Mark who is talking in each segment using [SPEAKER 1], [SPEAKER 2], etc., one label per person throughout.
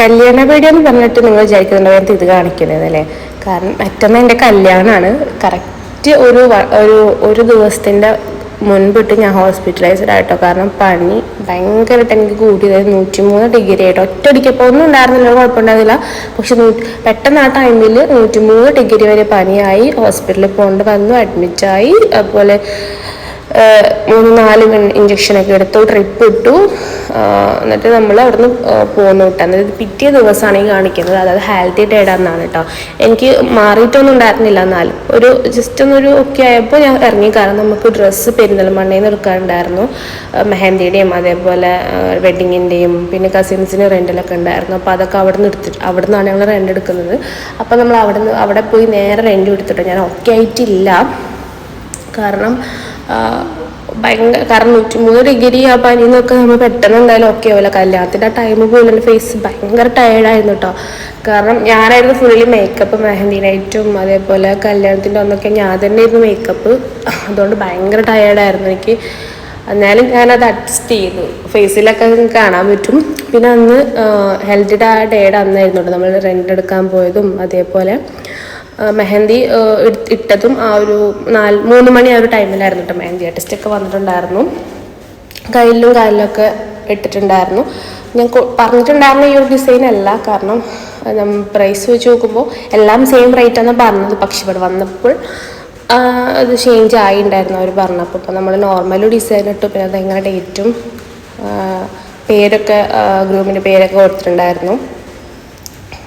[SPEAKER 1] കല്യാണ വീഡിയോ എന്ന് പറഞ്ഞിട്ട് നിങ്ങൾ വിചാരിക്കുന്നുണ്ടാവും ഇത് കാണിക്കുന്നത് അല്ലേ? കാരണം മറ്റന്നാ എന്റെ കല്യാണമാണ് കറക്റ്റ് ഒരു ഒരു ഒരു ദിവസത്തിന്റെ മുൻപിട്ട് ഞാൻ ഹോസ്പിറ്റലൈസ്ഡ് ആയിട്ടോ കാരണം പനി ഭയങ്കരമായിട്ട് എനിക്ക് കൂടിയത് നൂറ്റിമൂന്ന് ഡിഗ്രി ആയിട്ട്. ഒറ്റയടിക്കപ്പോൾ ഒന്നും ഉണ്ടായിരുന്നില്ല കുഴപ്പമുണ്ടായിരുന്നില്ല. പക്ഷെ പെട്ടെന്ന് ആ ടൈമിൽ നൂറ്റിമൂന്ന് ഡിഗ്രി വരെ പനിയായി. ഹോസ്പിറ്റലിൽ പോകേണ്ടി വന്നു അഡ്മിറ്റായി അതുപോലെ മൂന്ന് നാല് ഇഞ്ചക്ഷനൊക്കെ എടുത്തു ട്രിപ്പ് ഇട്ടു. എന്നിട്ട് നമ്മൾ അവിടുന്ന് പോന്നു കേട്ടോ. എന്നിട്ട് പിറ്റേ ദിവസമാണ് ഈ കാണിക്കുന്നത്. അതായത് ഹെൽത്തി ഡേഡ് എന്നാണ് കേട്ടോ. എനിക്ക് മാറിയിട്ടൊന്നും ഉണ്ടായിരുന്നില്ല എന്നാലും. ഒരു ജസ്റ്റ് ഒന്നൊരു ഒക്കെ ആയപ്പോൾ ഞാൻ ഇറങ്ങി. കാരണം നമുക്ക് ഡ്രസ്സ് പെരിന്തൽമണ്ണയിൽ നിന്ന് എടുക്കാറുണ്ടായിരുന്നു മെഹന്തിയുടെയും അതേപോലെ വെഡിങ്ങിന്റെയും പിന്നെ കസിൻസിന് റെന്റിലൊക്കെ ഉണ്ടായിരുന്നു. അപ്പോൾ അതൊക്കെ അവിടെ നിന്ന് എടുത്തിട്ട് അവിടെ നിന്നാണ് ഞങ്ങൾ റെന്റ് എടുക്കുന്നത്. അപ്പോൾ നമ്മൾ അവിടെ നിന്ന് അവിടെ പോയി നേരെ റെന്റ് എടുത്തിട്ട് ഞാൻ ഒക്കെ ആയിട്ടില്ല. കാരണം ഭയങ്കര കാരണം നൂറ്റിമൂന്ന് ഡിഗ്രി ആ പനി എന്നൊക്കെ നമ്മൾ പെട്ടെന്ന് എന്തായാലും ഓക്കെ ആവില്ല കല്യാണത്തിന്റെ ആ ടൈം പോലും എന്റെ ഫേസ് ഭയങ്കര ടയേർഡായിരുന്നു കേട്ടോ കാരണം ഞാനായിരുന്നു ഫുള്ളി മേക്കപ്പ് മെഹന്തി നൈറ്റും അതേപോലെ കല്യാണത്തിന്റെ ഒന്നൊക്കെ ഞാൻ തന്നെ ആയിരുന്നു മേക്കപ്പ് അതുകൊണ്ട് ഭയങ്കര ടയേർഡായിരുന്നു എനിക്ക്. എന്നാലും ഞാനത് അഡ്ജസ്റ്റ് ചെയ്തു. ഫേസിലൊക്കെ കാണാൻ പറ്റും. പിന്നെ അന്ന് ഹെൽത്ത് ആ ഡേയുടെ അന്നായിരുന്നു നമ്മൾ റെന്റ് എടുക്കാൻ പോയതും അതേപോലെ മെഹന്തി ഇട്ടതും ആ ഒരു നാല് മൂന്ന് മണി ആ ഒരു ടൈമിലായിരുന്നു കേട്ടോ മെഹന്തി. ആർട്ടിസ്റ്റ് ഒക്കെ വന്നിട്ടുണ്ടായിരുന്നു. കയ്യിലും കാലിലൊക്കെ ഇട്ടിട്ടുണ്ടായിരുന്നു. ഞാൻ പറഞ്ഞിട്ടുണ്ടായിരുന്നു ഈ ഒരു ഡിസൈൻ അല്ല. കാരണം പ്രൈസ് വെച്ച് നോക്കുമ്പോൾ എല്ലാം സെയിം റേറ്റ് ആണ് പറഞ്ഞത്. പക്ഷെ ഇവിടെ വന്നപ്പോൾ അത് ചേഞ്ച് ആയി ഉണ്ടായിരുന്നു അവർ പറഞ്ഞപ്പോൾ ഇപ്പം നമ്മൾ നോർമൽ ഡിസൈൻ ഇട്ടു. പിന്നെ അതെങ്ങനെ ഡേറ്റും പേരൊക്കെ ഗ്രൂമിന്റെ പേരൊക്കെ കൊടുത്തിട്ടുണ്ടായിരുന്നു.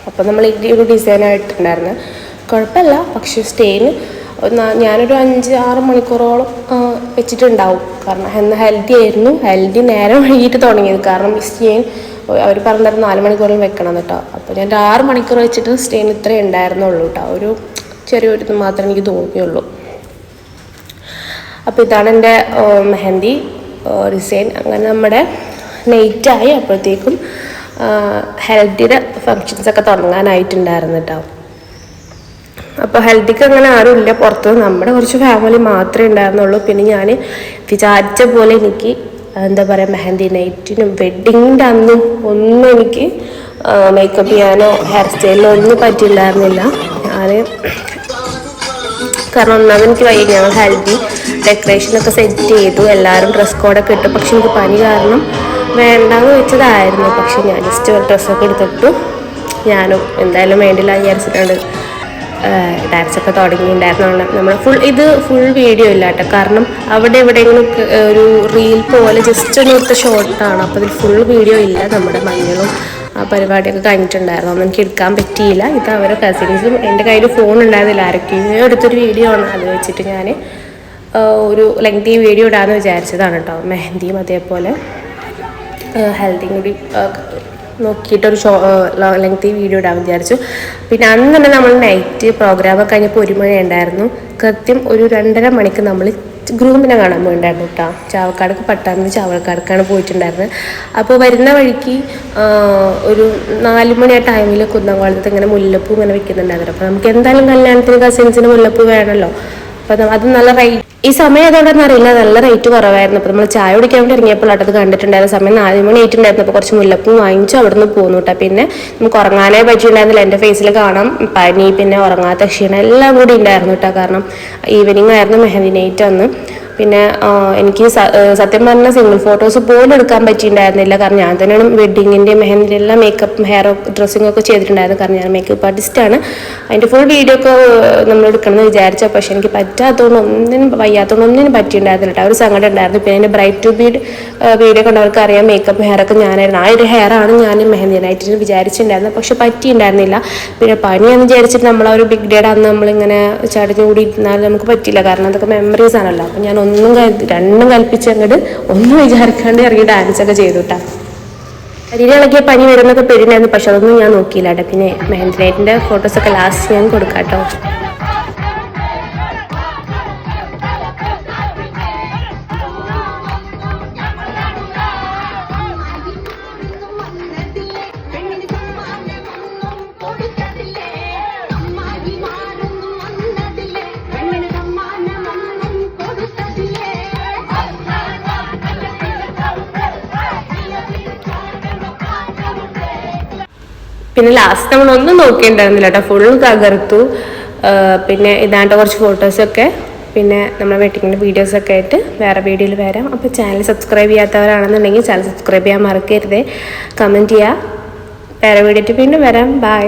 [SPEAKER 1] അപ്പം നമ്മൾ ഈ ഒരു ഡിസൈൻ ആയിട്ടുണ്ടായിരുന്നു കുഴപ്പമില്ല. പക്ഷേ സ്റ്റേന് ഞാനൊരു അഞ്ച് ആറ് മണിക്കൂറോളം വെച്ചിട്ടുണ്ടാവും. കാരണം എന്ന് ഹെൽത്തി ആയിരുന്നു. ഹെൽത്തി നേരെ വൈകിട്ട് തുടങ്ങിയത്. കാരണം ചെയ്യാൻ അവർ പറഞ്ഞിരുന്നു നാല് മണിക്കൂറിൽ വെക്കണം കേട്ടോ അപ്പോൾ ഞാൻ ആറ് മണിക്കൂർ വെച്ചിട്ട് സ്റ്റെയിൻ ഇത്രയേ ഉണ്ടായിരുന്നുള്ളൂ കേട്ടോ ഒരു ചെറിയൊരു ഇത് മാത്രമേ എനിക്ക് തോന്നിയുള്ളൂ. അപ്പോൾ ഇതാണ് എന്റെ മെഹന്തി ഡിസൈൻ അങ്ങനെ നമ്മുടെ നെയ്റ്റായി അപ്പോഴത്തേക്കും ഹെൽത്തിയുടെ ഫങ്ഷൻസൊക്കെ തുടങ്ങാനായിട്ടുണ്ടായിരുന്നു കേട്ടോ അപ്പോൾ ഹെൽത്തിക്ക് അങ്ങനെ ആരും ഇല്ല. പുറത്ത് നമ്മുടെ കുറച്ച് ഫാമിലി മാത്രമേ ഉണ്ടായിരുന്നുള്ളൂ. പിന്നെ ഞാൻ വിചാരിച്ച പോലെ എനിക്ക് എന്താ പറയുക മെഹന്തി നൈറ്റിനും വെഡിങ്ങിന്റെ അന്നും ഒന്നും എനിക്ക് മേക്കപ്പ് ചെയ്യാനോ ഹെയർ സ്റ്റൈലിനോ ഒന്നും പറ്റിയിട്ടുണ്ടായിരുന്നില്ല ഞാൻ കാരണം ഒന്നാമത് എനിക്ക് വയ്യ. ഞങ്ങൾ ഹെൽത്തി ഡെക്കറേഷനൊക്കെ സെറ്റ് ചെയ്തു. എല്ലാവരും ഡ്രസ് കോഡൊക്കെ ഇട്ടു. പക്ഷെ എനിക്ക് പനി കാരണം വേണ്ടാന്ന് വെച്ചതായിരുന്നു. പക്ഷെ ഞാൻ ജസ്റ്റ് ഒരു ഡ്രസ്സൊക്കെ എടുത്തിട്ടു. ഞാനും എന്തായാലും വേണ്ടില്ല വിചാരിച്ചിട്ടുണ്ട് ഡാൻസൊക്കെ തുടങ്ങിയിട്ടുണ്ടായിരുന്നു നമ്മൾ ഫുൾ ഇത് ഫുൾ വീഡിയോ ഇല്ല കേട്ടോ. കാരണം അവിടെ എവിടെയെങ്കിലും ഒരു റീൽ പോലെ ജസ്റ്റ് ഒരു എടുത്ത ഷോർട്ടാണ് അപ്പോൾ ഇതിൽ ഫുൾ വീഡിയോ ഇല്ല നമ്മുടെ മഞ്ഞളും ആ പരിപാടിയൊക്കെ കഴിഞ്ഞിട്ടുണ്ടായിരുന്നു. അന്ന് എനിക്ക് എടുക്കാൻ പറ്റിയില്ല. ഇത് അവരെ കസിൻസും എന്റെ കയ്യിൽ ഫോൺ ഉണ്ടായിരുന്നില്ല. ആരൊക്കെയോ എടുത്തൊരു വീഡിയോ ആണ്. അത് വെച്ചിട്ട് ഞാൻ ഒരു ലെങ്തി വീഡിയോ ഇടാമെന്ന് വിചാരിച്ചതാണ് കേട്ടോ. മെഹന്തിയും അതേപോലെ ഹെൽത്തിയും കൂടി നോക്കിയിട്ടൊരു ഷോ ലെങ്തി വീഡിയോ ഇടാൻ വിചാരിച്ചു. പിന്നെ അന്ന് തന്നെ നമ്മൾ നൈറ്റ് പ്രോഗ്രാമൊക്കെ കഴിഞ്ഞപ്പോൾ ഒരു മണി ഉണ്ടായിരുന്നു കൃത്യം ഒരു രണ്ടര മണിക്ക് നമ്മൾ ഗ്രൂമിനെ കാണാൻ പോയിണ്ടായിരുന്നു കേട്ടോ ചാവക്കാടക്ക് പട്ടാമ്പി ചാവക്കാടക്കാണ് പോയിട്ടുണ്ടായിരുന്നത്. അപ്പോൾ വരുന്ന വഴിക്ക് ഒരു നാല് മണി ആ ടൈമിൽ കുന്നംകുളത്ത് ഇങ്ങനെ മുല്ലപ്പൂ ഇങ്ങനെ വെക്കുന്നുണ്ടായിരുന്നു. അപ്പോൾ നമുക്ക് എന്തായാലും കല്യാണത്തിന് കസിൻസിന് മുല്ലപ്പൂ വേണമല്ലോ. അപ്പോൾ അത് നല്ല റേറ്റ് ഈ സമയം ഏതോടെന്ന് അറിയില്ല. നല്ല റേറ്റ് കുറവായിരുന്നു. അപ്പോൾ നമ്മൾ ചായ കുടിക്കാൻ വേണ്ടി ഇറങ്ങിയപ്പോൾ അത് കണ്ടിട്ടുണ്ടായിരുന്ന. സമയം നാല് മണി ആയിട്ടുണ്ടായിരുന്നു അപ്പോൾ കുറച്ച് മുല്ലപ്പൂ വാങ്ങിച്ചു അവിടെ നിന്ന് പോന്നു കേട്ടോ. പിന്നെ നമുക്ക് ഉറങ്ങാനേ പറ്റിയിട്ടുണ്ടായിരുന്നില്ല. എന്റെ ഫേസിൽ കാണാം. പനി പിന്നെ ഉറങ്ങാത്ത ക്ഷീണം എല്ലാം കൂടി ഉണ്ടായിരുന്നു കേട്ടോ. കാരണം ഈവനിങ് ആയിരുന്നു മെഹന്തി നൈറ്റ് അന്ന്. പിന്നെ എനിക്ക് സത്യം പറഞ്ഞാൽ സിംഗിൾ ഫോട്ടോസ് പോലും എടുക്കാൻ പറ്റിയിട്ടുണ്ടായിരുന്നില്ല. കാരണം ഞാൻ തന്നെയാണ് വെഡിങ്ങിന്റെ മെഹന്തിന്റെ എല്ലാം മേക്കപ്പ് ഹെയർ ഡ്രസ്സിംഗ് ഒക്കെ ചെയ്തിട്ടുണ്ടായിരുന്നു കാരണം ഞാൻ മേക്കപ്പ് ആർട്ടിസ്റ്റാണ് അതിന്റെ ഫുൾ വീഡിയോ ഒക്കെ നമ്മൾ എടുക്കണമെന്ന് വിചാരിച്ച. പക്ഷേ എനിക്ക് പറ്റാത്തതുകൊണ്ട് ഒന്നിനും വയ്യാത്തതുകൊണ്ട് ഒന്നിനും പറ്റിയിട്ടുണ്ടായിരുന്നില്ല ഒരു സങ്കടം ഉണ്ടായിരുന്നു. പിന്നെ എന്റെ ബ്രൈറ്റ് ടു ബീഡ് വീഡിയോ കണ്ടവർക്ക് അറിയാം മേക്കപ്പ് ഹെയർ ഒക്കെ ഞാനായിരുന്നു. ആ ഒരു ഹെയർ ആണ് ഞാൻ മെഹന്തി നൈറ്റിന് വിചാരിച്ചിട്ടുണ്ടായിരുന്നത്. പക്ഷെ പറ്റിയിട്ടുണ്ടായിരുന്നില്ല. പിന്നെ പനിയെന്ന് വിചാരിച്ചിട്ട് നമ്മൾ ഒരു ബിഗ് ഡേയുടെ അന്ന് നമ്മളിങ്ങനെ ചടഞ്ഞു കൂടി ഇരുന്നാൽ നമുക്ക് പറ്റില്ല കാരണം അതൊക്കെ മെമ്മറീസ് ആണല്ലോ. അപ്പം ഞാൻ ഒന്നും രണ്ടും കൽപ്പിച്ച് അങ്ങോട്ട് ഒന്നും വിചാരിക്കാണ്ട് ഇറങ്ങി ഡാൻസ് ഒക്കെ ചെയ്തു കേട്ടോ ശരീരം ഇളകിയ പനി വരുന്നൊക്കെ പേരുണ്ടായിരുന്നു പക്ഷെ അതൊന്നും ഞാൻ നോക്കിയില്ല കേട്ടോ പിന്നെ ഫോട്ടോസ് ഒക്കെ ലാസ്റ്റ് ഞാൻ കൊടുക്കാം കേട്ടോ പിന്നെ ലാസ്റ്റ് നമ്മൾ ഒന്നും നോക്കിയിട്ടുണ്ടായിരുന്നില്ല കേട്ടോ ഫുൾ തകർത്തു. പിന്നെ ഇതാണ്ട് കുറച്ച് ഫോട്ടോസൊക്കെ പിന്നെ നമ്മുടെ വെഡിങ്ങിന്റെ വീഡിയോസൊക്കെ ആയിട്ട് വേറെ വീഡിയോയിൽ വരാം. അപ്പോൾ ചാനൽ സബ്സ്ക്രൈബ് ചെയ്യാത്തവരാണെന്നുണ്ടെങ്കിൽ ചാനൽ സബ്സ്ക്രൈബ് ചെയ്യാൻ മറക്കരുത്. കമന്റ് ചെയ്യുക വേറെ വീഡിയോ പിന്നെ വരാം. ബൈ